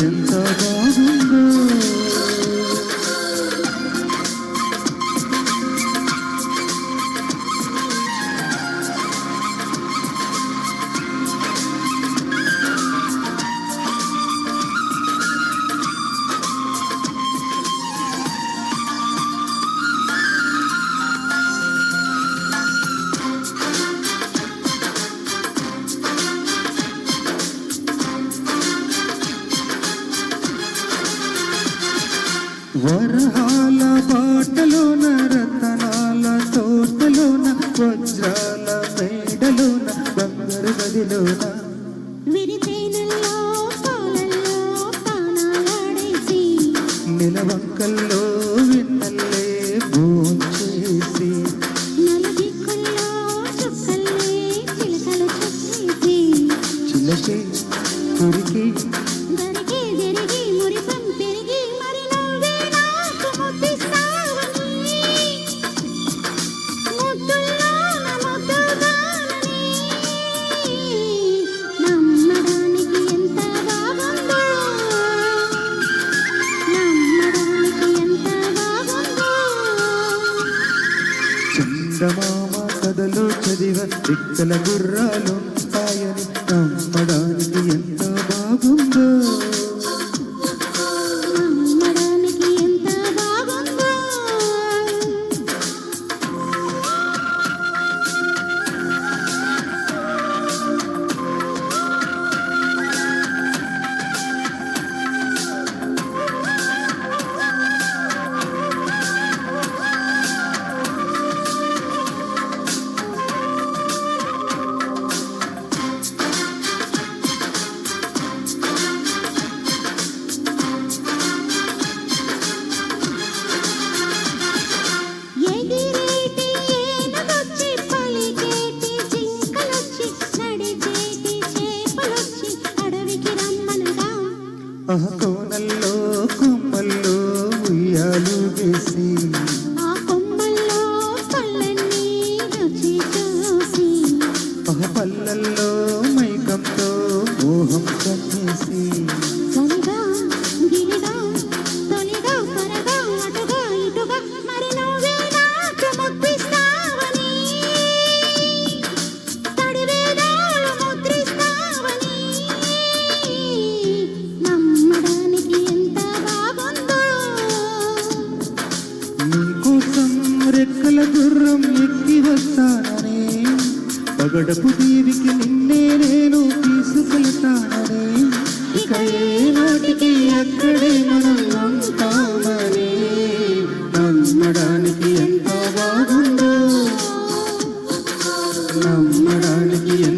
you. వరహాల బాటలోన రతనాల తోటలోన వజ్రాల మేడలోన బంగారు గదిలోన. తానాలాడేసి నిలవంకల్లో విన్నల్లే భోంచేసి. చిలకే కురికి చిక్కల గుర్రాలు కోనల్లో కొమ్మల్లో ఉయ్యాలు వేసి గుర్రం ఎక్కి వస్తాననే. పగడపు దీవికి నిన్నే నేను తీసుకెళ్తాననే. ఇక ఏ నాటికి అక్కడే మనం ఉంటామని. నమ్మడానికి ఎంత బాగుందో. నమ్మడానికి ఎంత